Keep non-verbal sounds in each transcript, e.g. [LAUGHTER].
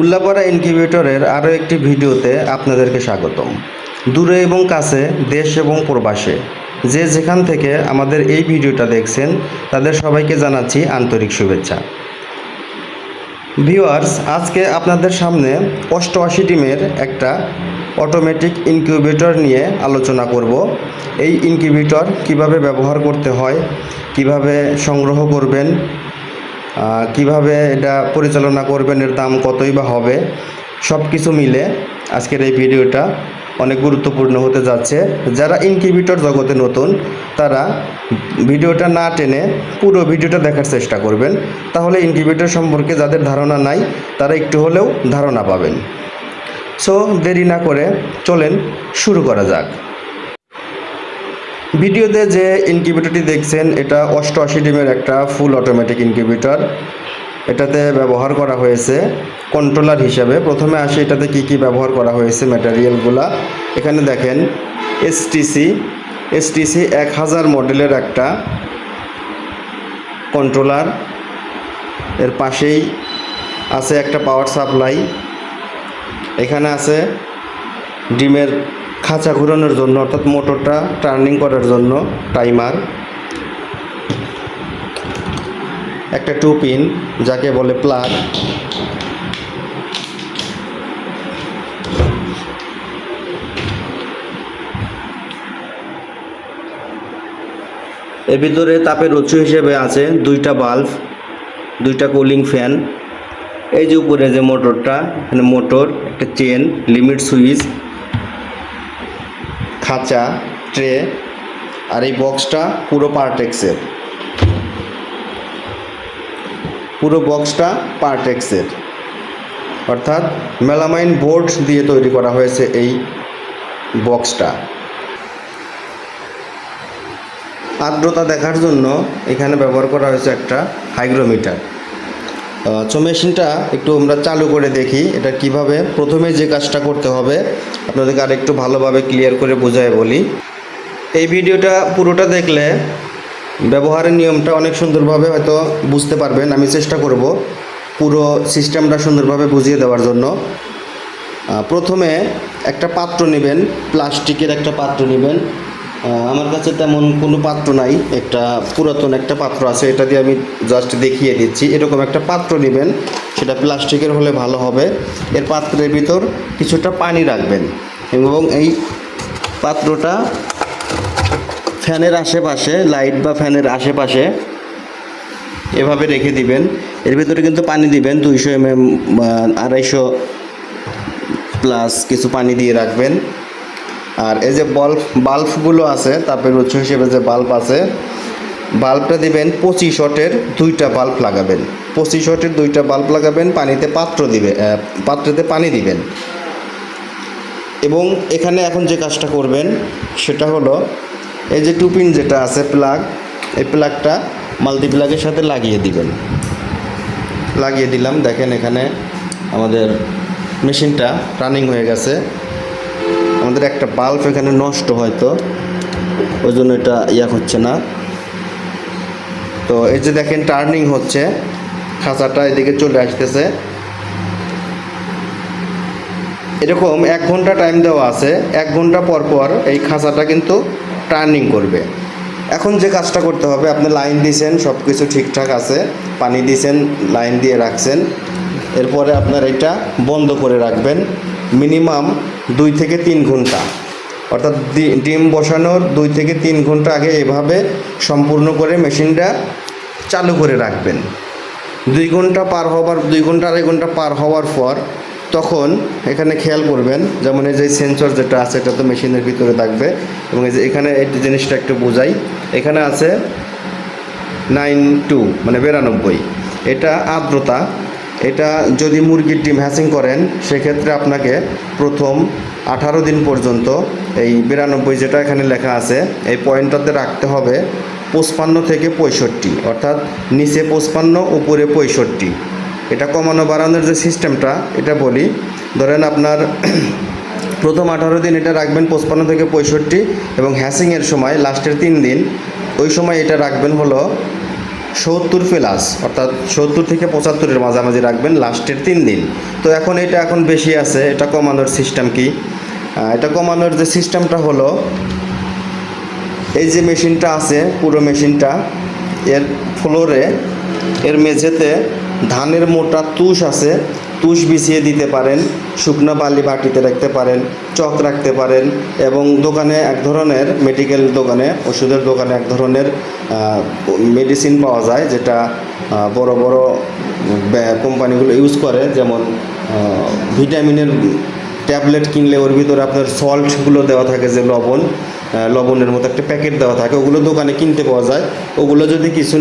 উল্লাপাড়া ইনকিউবেটরের আরও একটি ভিডিওতে আপনাদেরকে স্বাগতম। দূরে এবং কাছে, দেশ এবং প্রবাসে, যে যেখান থেকে আমাদের এই ভিডিওটা দেখছেন, তাদের সবাইকে জানাচ্ছি আন্তরিক শুভেচ্ছা। ভিউয়ার্স, আজকে আপনাদের সামনে অষ্টআশি ডিমের একটা অটোমেটিক ইনকিউবেটর নিয়ে আলোচনা করব। এই ইনকিউবেটর কীভাবে ব্যবহার করতে হয়, কীভাবে সংগ্রহ করবেন কীভাবে এটা পরিচালনা করবেন, এর দাম কতই বা হবে সব কিছু মিলে আজকের এই ভিডিওটা অনেক গুরুত্বপূর্ণ হতে যাচ্ছে। যারা ইনকিউবেটর জগতে নতুন, তারা ভিডিওটা না টেনে পুরো ভিডিওটা দেখার চেষ্টা করবেন। তাহলে ইনকিউবেটর সম্পর্কে যাদের ধারণা নাই, তারা একটু হলেও ধারণা পাবেন। সো দেরি না করে চলেন শুরু করা যাক। ভিডিওতে যে ইনকিউবেটরটি দেখছেন, এটা অষ্টআশি ডিমের একটা ফুল অটোমেটিক ইনকিউবেটর এটাতে ব্যবহার করা হয়েছে কন্ট্রোলার হিসাবে। প্রথমে আসে এটাতে কি কি ব্যবহার করা হয়েছে ম্যাটেরিয়ালগুলা এখানে দেখেন এসটিসি এসটিসি এক হাজার মডেলের একটা কন্ট্রোলার এর পাশেই আছে একটা পাওয়ার সাপ্লাই এখানে আছে ডিমের খাঁচা ঘুরানোর জন্য, অর্থাৎ মোটরটা টার্নিং করার জন্য টাইমার একটা টু পিন যাকে বলে প্লাগ এর ভিতরে তাপের উৎস হিসেবে আছে দুইটা বাল্ব, দুইটা কুলিং ফ্যান এই যে উপরে যে মোটরটা, এখানে মোটর, একটা চেন লিমিট সুইচ খাঁচা, ট্রে আর এই বক্সটা পুরো পার্টেক্সের। পুরো বক্সটা পার্টেক্সের। অর্থাৎ মেলামাইন বোর্ড দিয়ে তৈরি করা হয়েছে এই বক্সটা। আর্দ্রতা দেখার জন্য এখানে ব্যবহার করা হয়েছে একটা হাইগ্রোমিটার। সো মেশিনটা একটু আমরা চালু করে দেখি, এটা কীভাবে? প্রথমে যে কাজটা করতে হবে, আপনাদেরকে আরেকটু ভালোভাবে ক্লিয়ার করে বোঝায় বলি। এই ভিডিওটা পুরোটা দেখলে ব্যবহারের নিয়মটা অনেক সুন্দরভাবে হয়তো বুঝতে পারবেন। আমি চেষ্টা করব পুরো সিস্টেমটা সুন্দরভাবে বুঝিয়ে দেওয়ার জন্য। প্রথমে একটা পাত্র নেবেন, প্লাস্টিকের একটা পাত্র নেবেন। আমার কাছে তেমন কোনো পাত্র নাই। একটা পুরাতন একটা পাত্র আছে, এটা দিয়ে আমি জাস্ট দেখিয়ে দিচ্ছি। এরকম একটা পাত্র নেবেন, সেটা প্লাস্টিকের হলে ভালো হবে। এর পাত্রের ভিতর কিছুটা পানি রাখবেন এবং এই পাত্রটা ফ্যানের আশেপাশে, লাইট বা ফ্যানের আশেপাশে এভাবে রেখে দিবেন। এর ভিতরে কিন্তু পানি দিবেন, দুইশো এম এম আড়াইশো প্লাস কিছু পানি দিয়ে রাখবেন। আর এই যে বাল্ব বাল্বগুলো আছে তাপের উৎস হিসেবে যে বাল্ব আছে বাল্বটা দিবেন পঁচিশ শটের দুইটা বাল্ব লাগাবেন। পঁচিশ শটের দুইটা বাল্ব লাগাবেন, পানিতে পাত্র দিবে পাত্রেতে পানি দিবেন। এবং এখানে এখন যে কাজটা করবেন, সেটা হলো এই যে টুপিন যেটা আছে প্লাগ এই প্লাগটা মাল্টি প্লাগের সাথে লাগিয়ে দিবেন। লাগিয়ে দিলাম, দেখেন এখানে আমাদের মেশিনটা রানিং হয়ে গেছে। আমাদের একটা বাল্ব এখানে নষ্ট হয়তো ওই জন্য এটা ইয়া হচ্ছে না। তো এই যে দেখেন টার্নিং হচ্ছে, খাঁচাটা এদিকে চলে আসতেছে। এরকম এক ঘণ্টা টাইম দেওয়া আছে, এক ঘণ্টা পর পর এই খাঁচাটা কিন্তু টার্নিং করবে। এখন যে কাজটা করতে হবে, আপনি লাইন দিয়েছেন সব কিছু ঠিকঠাক আছে, পানি দিয়েছেন লাইন দিয়ে রাখছেন, এরপরে আপনার এটা বন্ধ করে রাখবেন। মিনিমাম দুই থেকে তিন ঘণ্টা। অর্থাৎ ডিম বসানোর দুই থেকে তিন ঘণ্টা আগে এভাবে সম্পূর্ণ করে মেশিনটা চালু করে রাখবেন। দুই ঘণ্টা পার হওয়ার, দুই ঘণ্টা আড়াই ঘণ্টা পার হওয়ার পর তখন এখানে খেয়াল করবেন, যেমন এই যে সেন্সর যেটা আছে, এটা তো মেশিনের ভিতরে থাকবে এবং এই যে এখানে এই জিনিসটা একটু বোঝাই। এখানে আছে নাইন টু মানে বিরানব্বই। এটা আর্দ্রতা এটা যদি মুরগির ডিম হ্যাচিং করেন, সেক্ষেত্রে আপনাকে প্রথম আঠারো দিন পর্যন্ত এই বিরানব্বই যেটা এখানে লেখা আছে, এই পয়েন্টটাতে রাখতে হবে পঁচপান্ন থেকে পঁয়ষট্টি, অর্থাৎ নিচে পঁচপান্ন, উপরে পঁয়ষট্টি। এটা কমানো বাড়ানোর যে সিস্টেমটা, এটা বলি। ধরেন আপনার [CLEARS THROAT] প্রথম আঠারো দিন এটা রাখবেন পঁচপান্ন থেকে পঁয়ষট্টি, এবং হ্যাসিংয়ের সময় লাস্টের তিন দিন, ওই সময় এটা রাখবেন হলো সত্তর প্লাস, অর্থাৎ সত্তর থেকে পঁচাত্তরের মাঝামাঝি রাখবেন লাস্টের তিন দিন। তো এখন এটা এখন বেশি আছে, এটা কমানোর সিস্টেম কি? এটা কমানোর যে সিস্টেমটা হলো, এই যে মেশিনটা আছে, পুরো মেশিনটা, এর ফ্লোরে এর মেঝেতে ধানের মোটা তুষ আছে তুষ বিছিয়ে দিতে পারেন, শুকনো বালি বাটিতে রাখতে পারেন, চক রাখতে পারেন এবং দোকানে এক ধরনের মেডিকেল দোকানে, ওষুধের দোকানে এক ধরনের মেডিসিন পাওয়া যায় যেটা বড় বড় কোম্পানিগুলো ইউজ করে। যেমন ভিটামিনের ট্যাবলেট কিনলে ওর ভিতরে আপনার সল্টগুলো দেওয়া থাকে যে লবণ লবণের মতো একটা প্যাকেট দেওয়া থাকে, ওগুলো দোকানে কিনতে পাওয়া যায়। ওগুলো যদি কিছু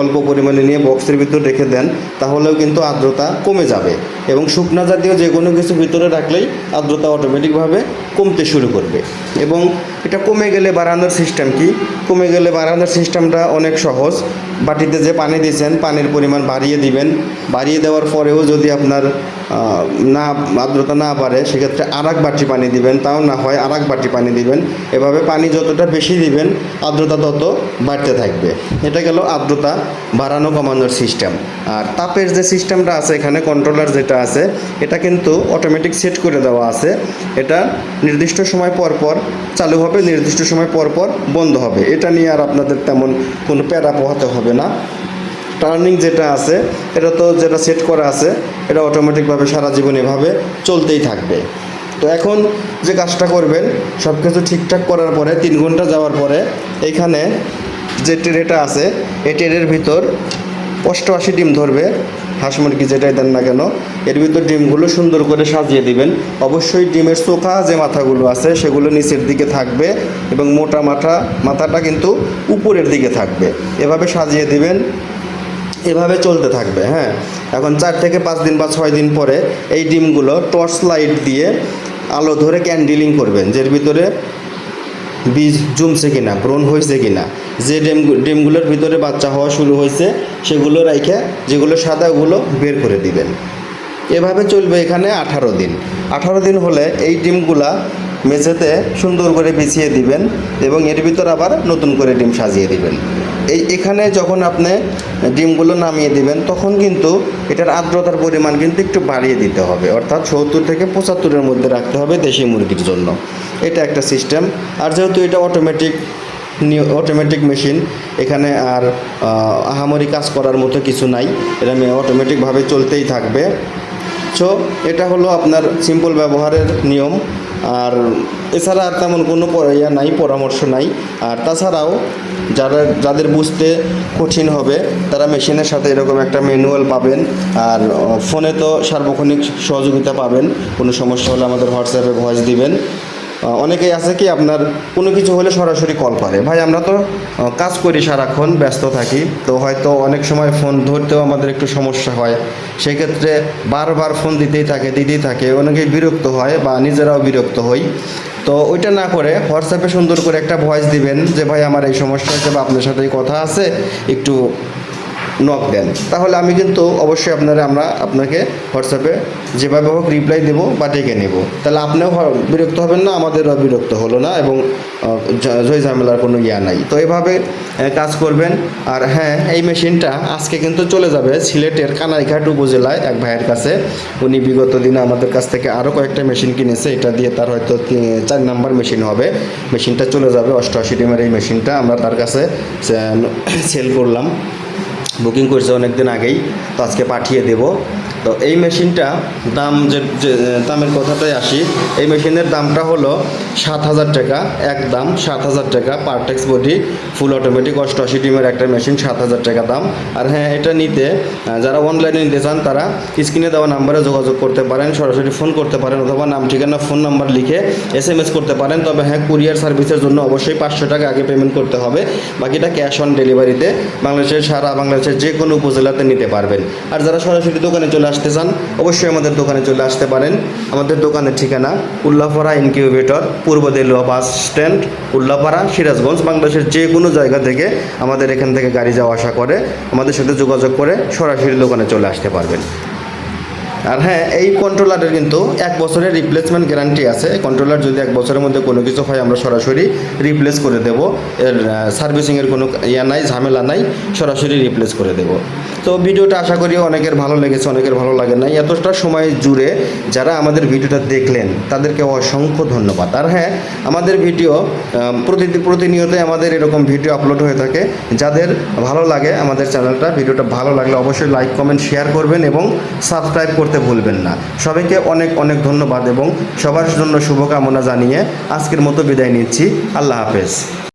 অল্প পরিমাণে নিয়ে বক্সের ভিতর রেখে দেন, তাহলেও কিন্তু আর্দ্রতা কমে যাবে এবং শুকনা জাতীয় যে কোনো কিছু ভিতরে রাখলেই আর্দ্রতা অটোমেটিকভাবে কমতে শুরু করবে। এবং এটা কমে গেলে বাড়ানোর সিস্টেম কি? কমে গেলে বাড়ানোর সিস্টেমটা অনেক সহজ। বাটিতে যে পানি দিয়েছেন, পানির পরিমাণ বাড়িয়ে দিবেন। বাড়িয়ে দেওয়ার পরেও যদি আপনার না আর্দ্রতা না বাড়ে, সেক্ষেত্রে আর এক বাটি পানি দিবেন, তাও না হয় আর এক বাটি পানি দিবেন। এভাবে পানি যতটা বেশি দিবেন আর্দ্রতা তত বাড়তে থাকবে। এটা গেল আর্দ্রতা বাড়ানো কমানোর সিস্টেম। আর তাপের যে সিস্টেমটা আছে, এখানে কন্ট্রোলার যেটা আছে, এটা কিন্তু অটোমেটিক সেট করে দেওয়া আছে। এটা নির্দিষ্ট সময় পর পর চালু হবে, নির্দিষ্ট সময় পর পর বন্ধ হবে। এটা নিয়ে আর আপনাদের তেমন কোনো প্যারা পোহাতে হবে না। টার্নিং যেটা আছে, এটা তো যেটা সেট করা আছে, এটা অটোমেটিকভাবে সারা জীবন এভাবে চলতেই থাকবে। তো এখন যে কাজটা করবেন সব কিছু ঠিকঠাক করার পরে, তিন ঘণ্টা যাওয়ার পরে এইখানে যে ট্রেটা আছে, এই ট্রের ভিতর অষ্টআশি ডিম ধরবে, হাঁস মুরগি যেটাই দেন না কেন, এর ভিতর ডিমগুলো সুন্দর করে সাজিয়ে দিবেন। অবশ্যই ডিমের চোখা, যে মাথাগুলো আছে, সেগুলো নিচের দিকে থাকবে এবং মোটা মাথা, মাথাটা কিন্তু উপরের দিকে থাকবে। এভাবে সাজিয়ে দিবেন এভাবে চলতে থাকবে হ্যাঁ? এখন চার থেকে পাঁচ দিন বা ছয় দিন পরে এই ডিমগুলো টর্চ লাইট দিয়ে আলো ধরে ক্যান্ডিলিং করবেন, যের ভিতরে বীজ জমছে কিনা ব্রণ হয়েছে কিনা। যে ডিম, ডিমগুলোর ভিতরে বাচ্চা হওয়া শুরু হয়েছে, সেগুলো রাইখে যেগুলো সাদা, ওগুলো বের করে দিবেন। এভাবে চলবে এখানে আঠারো দিন। আঠারো দিন হলে এই ডিমগুলা মেঝেতে সুন্দর করে বিছিয়ে দিবেন এবং এর ভিতর আবার নতুন করে ডিম সাজিয়ে দিবেন। এই এখানে যখন আপনি ডিমগুলো নামিয়ে দিবেন, তখন কিন্তু এটার আর্দ্রতার পরিমাণ কিন্তু একটু বাড়িয়ে দিতে হবে। অর্থাৎ সত্তর থেকে পঁচাত্তরের মধ্যে রাখতে হবে দেশি মুরগির জন্য। এটা একটা সিস্টেম। আর যেহেতু এটা অটোমেটিক অটোমেটিক মেশিন, এখানে আর আহামরি কাজ করার মতো কিছু নাই। এটা অটোমেটিকভাবে চলতেই থাকবে। সো এটা হলো আপনার সিম্পল ব্যবহারের নিয়ম। আর এছাড়া আর তেমন কোনো ইয়া নাই, পরামর্শ নাই। আর তাছাড়াও যারা যাদের বুঝতে কঠিন হবে, তারা মেশিনের সাথে এরকম একটা ম্যানুয়াল পাবেন। আর ফোনে তো সার্বক্ষণিক সহযোগিতা পাবেন। কোনো সমস্যা হলে আমাদের হোয়াটসঅ্যাপে ভয়েস দিবেন। অনেকেই আছে কি আপনার কোনো কিছু হলে সরাসরি কল করে। ভাই, আমরা তো কাজ করি সারাক্ষণ, ব্যস্ত থাকি। তো হয়তো অনেক সময় ফোন ধরতেও আমাদের একটু সমস্যা হয়। সেক্ষেত্রে বারবার ফোন দিতেই থাকে দিতেই থাকে। অনেকেই বিরক্ত হয় বা নিজেরাও বিরক্ত হই। তো ওইটা না করে হোয়াটসঅ্যাপে সুন্দর করে একটা ভয়েস দিবেন যে, ভাই, আমার এই সমস্যা হচ্ছে বা আপনার সাথে কথা আছে। একটু নক দেন। তাহলে আমি কিন্তু অবশ্যই আপনারা, আমরা আপনাকে হোয়াটসঅ্যাপে যেভাবে হোক রিপ্লাই দেবো বা ডেকে নেব। তাহলে আপনিও বিরক্ত হবেন না, আমাদেরও বিরক্ত হলো না এবং ঝই ঝামেলার কোনো ইয়া নাই। তো এভাবে কাজ করবেন। আর হ্যাঁ এই মেশিনটা আজকে কিন্তু চলে যাবে সিলেটের কানাইঘাট উপজেলায় এক ভাইয়ের কাছে। উনি বিগত দিনে আমাদের কাছ থেকে আরও কয়েকটা মেশিন কিনেছে। এটা দিয়ে তার হয়তো চার নাম্বার মেশিন হবে। মেশিনটা চলে যাবে, অষ্টআশি ডিমের এই মেশিনটা আমরা তার কাছে সেল করলাম। বুকিং করছে অনেক দিন আগেই তো আজকে পাঠিয়ে দেব। তো এই মেশিনটা দাম যে দামের কথাটাই আসি, এই মেশিনের দামটা হলো সাত হাজার টাকা, এক দাম সাত হাজার টাকা, পারটেক্স বডি ফুল অটোমেটিক অষ্টআশি ডিমের একটা মেশিন, সাত হাজার টাকা দাম। আর হ্যাঁ এটা নিতে যারা অনলাইনে নিতে চান, তারা স্ক্রিনে দেওয়া নাম্বারে যোগাযোগ করতে পারেন, সরাসরি ফোন করতে পারেন, অথবা নাম, ঠিকানা ফোন নাম্বার লিখে এস এম এস করতে পারেন। তবে হ্যাঁ কুরিয়ার সার্ভিসের জন্য অবশ্যই পাঁচশো টাকা আগে পেমেন্ট করতে হবে। বাকিটা ক্যাশ অন ডেলিভারিতে বাংলাদেশের সারা বাংলাদেশের যে কোনো উপজেলাতে নিতে পারবেন। আর যারা সরাসরি দোকানে চলে আসতে চান, অবশ্যই আমাদের দোকানে চলে আসতে পারেন। আমাদের দোকানের ঠিকানা উল্লাপাড়া ইনকিউবেটর, পূর্ব দেলুয়া বাস স্ট্যান্ড, উল্লাপাড়া, সিরাজগঞ্জ, বাংলাদেশের যে কোনো জায়গা থেকে আমাদের এখান থেকে গাড়ি যাওয়া আসা করে, আমাদের সাথে যোগাযোগ করে সরাসরি দোকানে চলে আসতে পারবেন। আর হ্যাঁ এই কন্ট্রোলারের কিন্তু এক বছরের রিপ্লেসমেন্ট গ্যারান্টি আছে। কন্ট্রোলার যদি এক বছরের মধ্যে কোনো কিছু হয়, আমরা সরাসরি রিপ্লেস করে দেব। এর সার্ভিসিংয়ের কোনো ইয়া নাই, ঝামেলা নাই, সরাসরি রিপ্লেস করে দেব। তো ভিডিওটা আশা করি অনেকের ভালো লেগেছে, অনেকের ভালো লাগে না এতটা সময় জুড়ে যারা আমাদের ভিডিওটা দেখলেন, তাদেরকে অসংখ্য ধন্যবাদ। আর হ্যাঁ আমাদের ভিডিও প্রতি প্রতিনিয়তই আমাদের এরকম ভিডিও আপলোড হয়ে থাকে। যাদের ভালো লাগে আমাদের চ্যানেলটা, ভিডিওটা ভালো লাগলে অবশ্যই লাইক, কমেন্ট, শেয়ার করবেন এবং সাবস্ক্রাইব করতে ভুলবেন না। সবাইকে অনেক অনেক ধন্যবাদ এবং সবার জন্য শুভকামনা জানিয়ে আজকের মতো বিদায় নিচ্ছি। আল্লাহ হাফেজ।